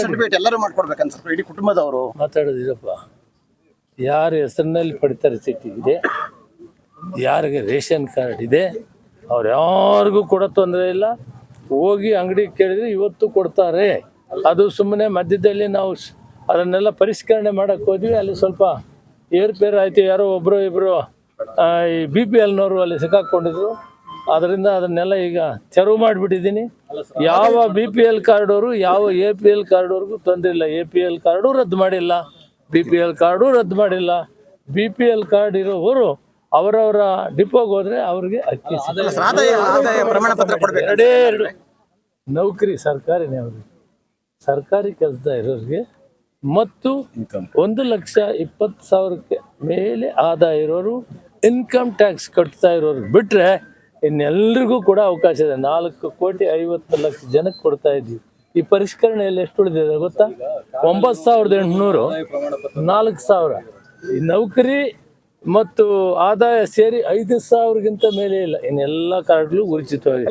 Certificate ಎಲ್ಲರೂ ಮಾಡ್ಕೊಡ್ಬೇಕಂತ sir ಇಡೀ ಕುಟುಂಬದವರು. ಮಾತಾಡೋದಿರಪ್ಪ. ಯಾರ ಹೆಸರಿನಲ್ಲಿ ಪಡಿತಾರೆ ಚೀಟಿ ಇದೆ ಯಾರಿಗೆ ರೇಷನ್ ಕಾರ್ಡ್ ಇದೆ ಅವ್ರು ಯಾರಿಗೂ ಕೊಡೋ ತೊಂದರೆ ಇಲ್ಲ. ಹೋಗಿ ಅಂಗಡಿ ಕೇಳಿದ್ರೆ ಇವತ್ತು ಕೊಡ್ತಾರೆ. ಅದು ಸುಮ್ಮನೆ ಮಧ್ಯದಲ್ಲಿ ನಾವು ಸ್- ಅದನ್ನೆಲ್ಲ ಪರಿಷ್ಕರಣೆ ಮಾಡಕ್ಕೆ ಹೋದ್ವಿ. ಅಲ್ಲಿ ಸ್ವಲ್ಪ ಏರ್ಪೇರ್ ಆಯ್ತು. ಯಾರೋ ಒಬ್ಬರು ಇಬ್ಬರು ಈ ಬಿ ಪಿ ಎಲ್ನವರು ಅಲ್ಲಿ ಸಿಕ್ಕಾಕೊಂಡಿದ್ರು. ಅದರಿಂದ ಅದನ್ನೆಲ್ಲ ಈಗ ತೆರವು ಮಾಡಿಬಿಟ್ಟಿದ್ದೀನಿ. ಯಾವ ಬಿ ಪಿ ಎಲ್ ಕಾರ್ಡವರು ಯಾವ ಎ ಪಿ ಎಲ್ ಕಾರ್ಡ್ವರೆಗೂ ತೊಂದರೆ ಇಲ್ಲ. ಎ ಪಿ ಎಲ್ ಕಾರ್ಡು ರದ್ದು ಮಾಡಿಲ್ಲ. ಬಿ ಪಿ ಎಲ್ ಕಾರ್ಡು ರದ್ದು ಮಾಡಿಲ್ಲ. ಬಿ ಪಿ ಎಲ್ ಕಾರ್ಡ್ ಇರೋವರು ಅವರವರ ಡಿಪೋಗೆ ಹೋದ್ರೆ ಅವ್ರಿಗೆ ಅಕ್ಕಿ ಎರಡೇ ಎರಡು. ನೌಕರಿ ಸರ್ಕಾರಿ ಅವ್ರಿಗೆ ಸರ್ಕಾರಿ ಕೆಲಸದ ಇರೋರಿಗೆ ಮತ್ತು ಒಂದು ಲಕ್ಷ ಇಪ್ಪತ್ತು ಸಾವಿರಕ್ಕೆ ಮೇಲೆ ಆದಾಯ ಇರೋರು ಇನ್ಕಮ್ ಟ್ಯಾಕ್ಸ್ ಕಟ್ತಾ ಇರೋರು ಬಿಟ್ರೆ ಇನ್ನೆಲ್ರಿಗೂ ಕೂಡ ಅವಕಾಶ ಇದೆ. ನಾಲ್ಕು ಕೋಟಿ ಐವತ್ತು ಲಕ್ಷ ಜನಕ್ಕೆ ಕೊಡ್ತಾ ಇದ್ದೀವಿ. ಈ ಪರಿಷ್ಕರಣೆಯಲ್ಲಿ ಎಷ್ಟು ಉಳಿದಿದೆ ಗೊತ್ತಾ? ಒಂಬತ್ತು ಸಾವಿರದ ಎಂಟುನೂರು, ನಾಲ್ಕು ಸಾವಿರ. ಈ ನೌಕರಿ ಮತ್ತು ಆದಾಯ ಸೇರಿ ಐದು ಸಾವಿರಗಿಂತ ಮೇಲೆ ಇಲ್ಲ. ಇನ್ನೆಲ್ಲ ಕಾರ್ಡ್ಗಳು ಉಚಿತವಾಗಿದೆ